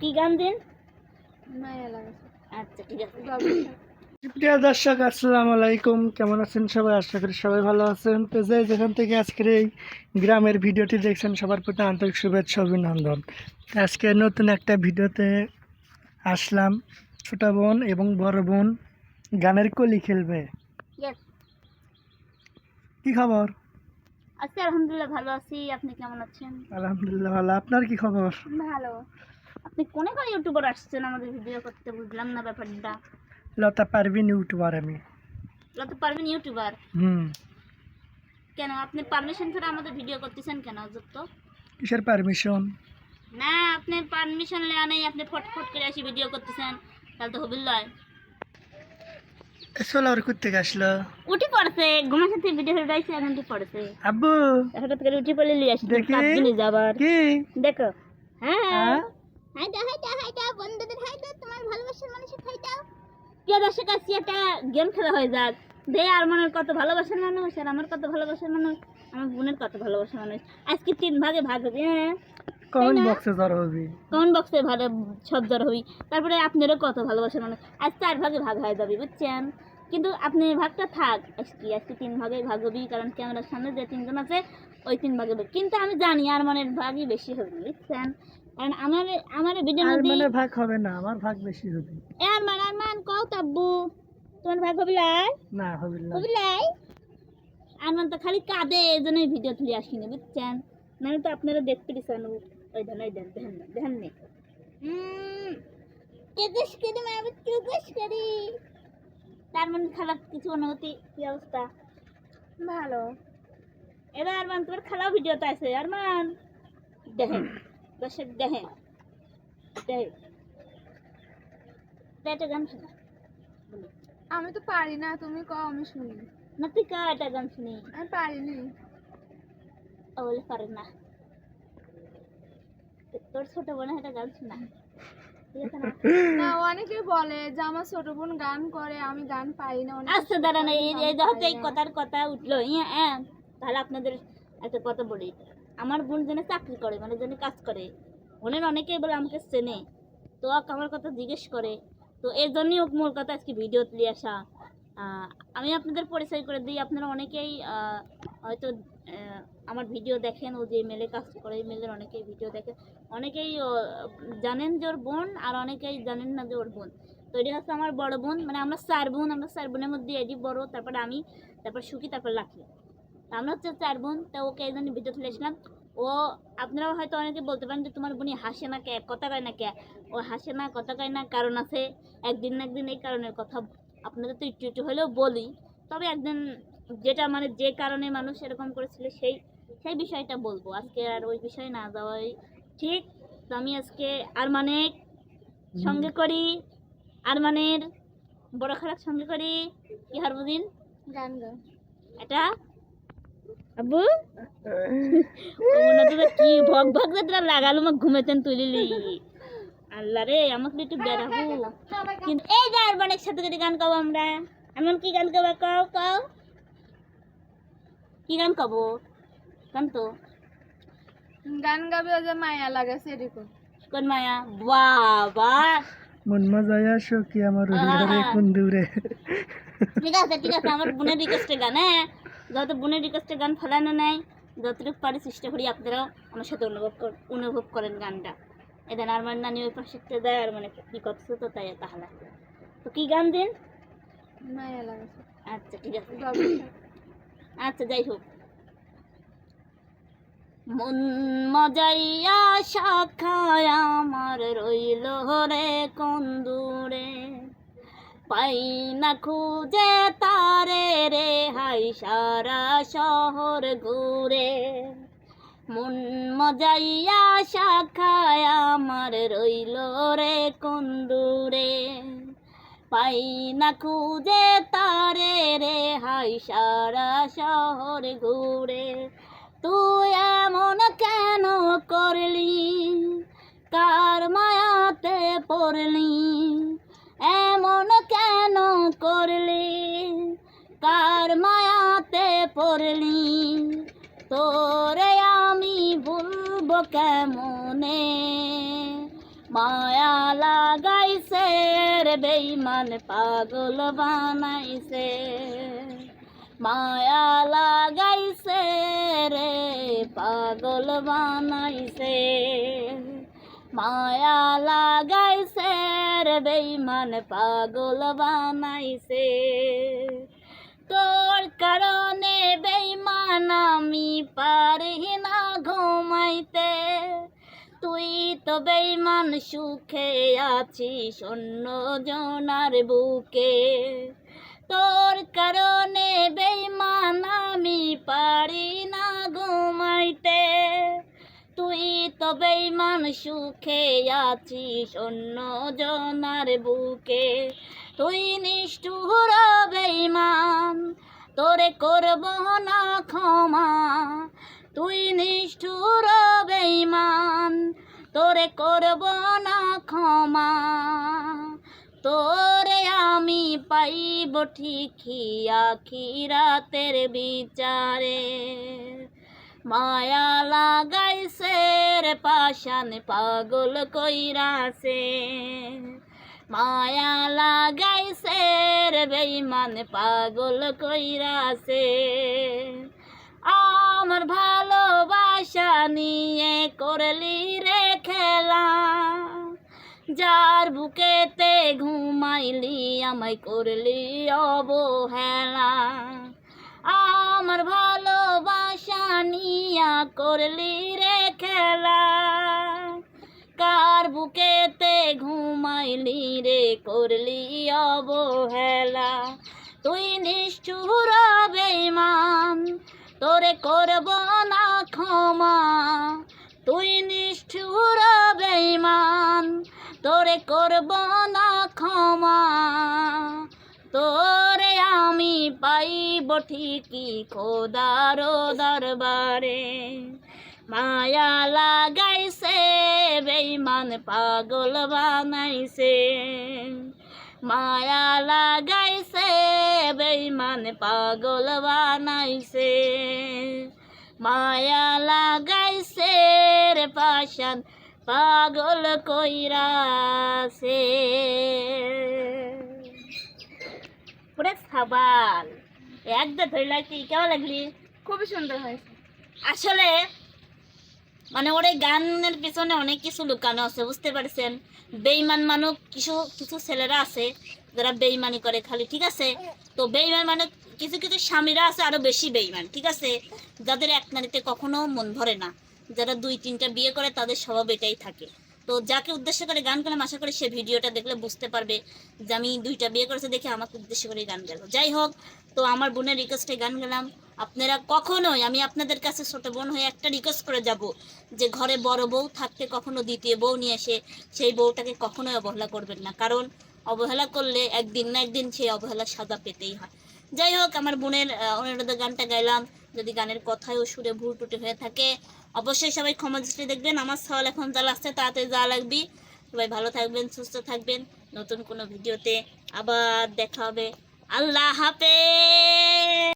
কি গান দিন? আচ্ছা ঠিক আছে। প্রিয় দর্শক আসসালামু আলাইকুম। কেমন আছেন সবাই? আশা করি সবাই ভালো আছেন। তো যে যেখান থেকে আজকের এই গ্রামের ভিডিওটি দেখছেন সবার প্রতি আন্তরিক শুভেচ্ছা অভিনন্দন। আজকে নতুন একটা ভিডিওতে আসলাম। ছোট বোন এবং বড় বোন গানের কলি খেলবে। কি খবর? আজকে আলহামদুলিল্লাহ ভালো আছি। আপনি কেমন আছেন? আলহামদুলিল্লাহ ভালো। আপনার কি খবর? ভালো। আপনি কোনে কোনে ইউটিউবার আসছেন আমাদের ভিডিও করতে? বুঝলাম না ব্যাপারটা। লতা পারবিন ইউটিউবার আমি। তো পারবেন ইউটিউবার? হুম। কেন? আপনি পারমিশন ছাড়া আমাদের ভিডিও করতেছেন কেন যুক্ত কিসের পারমিশন না আপনি পারমিশন নেওয়া নেই আপনি ফটফট করে আসি ভিডিও করতেছেন। তাহলে তো হবিল লয়। সোলার করতে আসলো? উঠি পড়ছে ঘুমের সাথে ভিডিও উঠাইছে এখন উঠি পড়ছে। আব্বু! হঠাৎ করে উঠি পড়লে লিয়ে আসি দেখি। কি? দেখো। হ্যাঁ? হ্যাঁ? হাই দাও হাই দাও হাই দাও বন্ধুদের হাই তোমার ভালোবাসার মানুষের হাইদাও প্রিয় দর্শক আজকে একটা গেম খেলা হয়ে যাক। দে আর মনের কত ভালোবাসার মানুষ আর আমার কত ভালোবাসার মানুষ আমার বোনের কত ভালোবাসার মানুষ। আজকে তিন ভাগে ভাগ হবে হ্যাঁ? কমেন্ট বক্সে জ্বর হবে। কমেন্ট বক্সে ভালো সব জ্বর হবি। তারপরে আপনারও কত ভালোবাসার মানুষ। আজ চার ভাগে ভাগ হয়ে যাবে বুঝছেন? কিন্তু আপনি ভাগটা থাক আজকে আজকে তিন ভাগে ভাগ হবি কারণ ক্যামেরার সামনে যে তিনজন আছে ওই তিন ভাগে কিন্তু আমি জানি আর মনের ভাগই বেশি হবে বুঝছেন? কারণ আমার আমার ভিডিওর মধ্যে মানে ভাগ হবে না আমার ভাগ বেশি হবে। আর মান আর মান কও তাব্বু। তোমার ভাগ হবি লাই? না হবে হবি লাই? আর মান তো খালি কাঁদে এই জন্যই ভিডিও তুলে আসিনি বুঝছেন? নাহলে তো আপনারা দেখতে দিচ্ছেন ওই দেন ওই দেন না কেদেশ করি কেদেশ করি তার মানে খারাপ কিছু অনুভূতি কি অবস্থা? ভালো। এরা আর মান তোমার খারাপ ভিডিওতে আছে আর মান দেখেন দর্শক দেখেন দেখেন গান শোনা আমি তো পারি না তুমি কও আমি শুনি। না তুই কা এটা গান শুনি আমি পারিনি। ও বলে পারে না তোর ছোট বোনে একটা গান শোনা না না অনেকে বলে যে আমার ছোট বোন গান করে আমি গান পারি না আচ্ছা দাঁড়ান এই এই কথার কথা উঠল হ্যাঁ তাহলে আপনাদের একটা কথা বলি। আমার বোন যেন চাকরি করে মানে যেন কাজ করে। বোনের অনেকেই বলে আমাকে চেনে। তো আমার কথা জিজ্ঞেস করে। তো এর জন্যই মোর কথা আজকে ভিডিও তুলে আসা। আমি আপনাদের পরিচয় করে দিই। আপনারা অনেকেই হয়তো আমার ভিডিও দেখেন, ও যে মেলে কাজ করে এই মেলের অনেকেই ভিডিও দেখেন অনেকেই জানেন যে ওর বোন, আর অনেকেই জানেন না যে ওর বোন। তো এটা হচ্ছে আমার বড় বোন মানে আমরা চার বোন, আমরা চার বোনের মধ্যে এডি বড়, তারপরে আমি, তারপর সুখী, তারপর লাখি আমরা হচ্ছে চার বোন তা ওকে এই জন্য ভিডিও তুলেছিলাম ও আপনারাও হয়তো অনেকে বলতে পারেন যে তোমার বোনই হাসে না কে কথা কয় না কে? ও হাসে না কথা কয় না কারণ আছে। একদিন না একদিন এই কারণের কথা আপনাদের তো একটু একটু হলেও বলি। তবে একদিন যেটা মানে যে কারণে মানুষ এরকম করেছিল সেই সেই বিষয়টা বলব। আজকে আর ওই বিষয়ে না যাওয়াই ঠিক। তো আমি আজকে আর মানে সঙ্গে করি। আরমানের বড় খারাপ সঙ্গে করি। কি হারবুদিন? গান গাও। ওনাদের কি ভগ ভগ যেটা লাগালো মোক ঘুমেতেন তুলিলি। আল্লাহ রে আমাকে একটু বেড়াবো কিন্তু এই যে আরমানের সাথে যদি গান গাবো আমরা। এমন কি গান গাবো? কও কও। কি গান গাবো? গান তো। গান গাবে ওই যে মায়া লাগাছে এরকম কোন মায়া? বাবা। মন মজায় আসো কি আমার হৃদয়ে কোন দূরে ঠিক আছে ঠিক আছে আমার বোনের রিকোয়েস্টে গান হ্যাঁ। যত বোনের রিকোয়েস্টে গান ফেলানো নেই যতটুকু পারি চেষ্টা করি আপনারাও আমার সাথে অনুভব অনুভব করেন গানটা। এদের আর মানে নানি ওই পাশে দেয় আর মানে কি করছ তো তাই তাহলে তো কি গান দিন? আচ্ছা ঠিক আছে। আচ্ছা যাই হোক। মন মজাইয়া শাখায় আমার রইল রে কোন দূরে? পাই না খুঁজে তারে রে, হাই সারা শহর ঘুরে। মন মজাইয়া শাখায় আমার রইল রে কোন দূরে। পাই না খুঁজে তারে রে, হাই সারা শহর ঘুরে। তুই এমন কেন করলি? কার মায়াতে পড়লি? এমন কেন করলি? কার মায়াতে পড়লি? তোরে আমি ভুলবো কেমনে? মায়া লাগাইছে রে বেইমান পাগল বানাইছে। মায়া লাগাইছে রে পাগল বানাইছে। মায়া লাগাইছে রে বেইমান পাগল বানাইছে। তোর কারণে বেইমান আমি পারি না ঘুমাইতে। তুই তো বেইমান সুখে আছিস অন্য জনার বুকে। তোর কারণে বেইমান আমি পারি না বেইমান সুখে আছিস অন্য জনার বুকে। তুই নিষ্ঠুর বেইমান তোরে করব না ক্ষমা। তুই নিষ্ঠুর বেইমান তোরে করব না ক্ষমা। তোরে আমি পাইব ঠিকই আখিরাতের বিচারে। মায়া লাগাইছে পাশান পাগল কইরাছে। মায়া লাগাইছে রে বেইমান পাগল কইরাছে। আমার ভালোবাসা নিয়ে করলি রে খেলা। যার বুকেতে ঘুমাইলি, আমায় করলি অবহেলা। আমার ভালোবাসা নিয়া করলি রে খেলা। কার বুকেতে ঘুমাইলি রে করলি অবহেলা। তুই নিষ্ঠুর বেইমান তোরে করব না ক্ষমা। তুই নিষ্ঠুর বেইমান তোরে করব না ক্ষমা। তোরে পাইব ঠিকই খোদার দরবারে। মায়া লাগাইছে বেইমান পাগল বানাইছে। মায়া লাগাইছে বেইমান পাগল বানাইছে। মায়া লাগাইছে রে পাশান পাগল কইরাছে। সাবাল একদম ধরে লাগছে কেমন লাগলি? খুবই সুন্দর হয়েছে। আসলে মানে ওর এই গানের পিছনে অনেক কিছু লুকানো আছে বুঝতে পারছেন? বেইমান মানুষ কিছু কিছু ছেলেরা আছে যারা বেইমানি করে খালি ঠিক আছে? তো বেইমান মানে কিছু কিছু স্বামীরা আছে আরও বেশি বেইমান ঠিক আছে? যাদের এক নারীতে কখনো মন ভরে না। যারা দুই তিনটা বিয়ে করে তাদের স্বভাব এটাই থাকে। তো যাকে উদ্দেশ্য করে গান করলাম, আশা করি সে ভিডিওটা দেখলে বুঝতে পারবে যে আমি দুইটা বিয়ে করেছে দেখে আমাকে উদ্দেশ্য করে গান গেল। যাই হোক, তো আমার বোনের রিকোয়েস্টে গান গেলাম। আপনারা কখনোই, আমি আপনাদের কাছে ছোট বোন হয়ে একটা রিকোয়েস্ট করে যাব যে ঘরে বড় বউ থাকতে কখনো দ্বিতীয় বউ নিয়ে এসে সেই বউটাকে কখনোই অবহেলা করবেন না। কারণ অবহেলা করলে একদিন না একদিন সেই অবহেলার সাজা পেতেই হয়। যাই হোক, আমার বোনের অনুরোধে গানটা গাইলাম। যদি গানের কথায় ও সুরে ভুল টুটে হয়ে থাকে অবশ্যই সবাই ক্ষমা দৃষ্টি দেখবেন। আমার সওয়াল এখন যা লাগছে তাতে যা লাগবে। সবাই ভালো থাকবেন, সুস্থ থাকবেন। নতুন কোনো ভিডিওতে আবার দেখা হবে। আল্লাহ হাফেজ!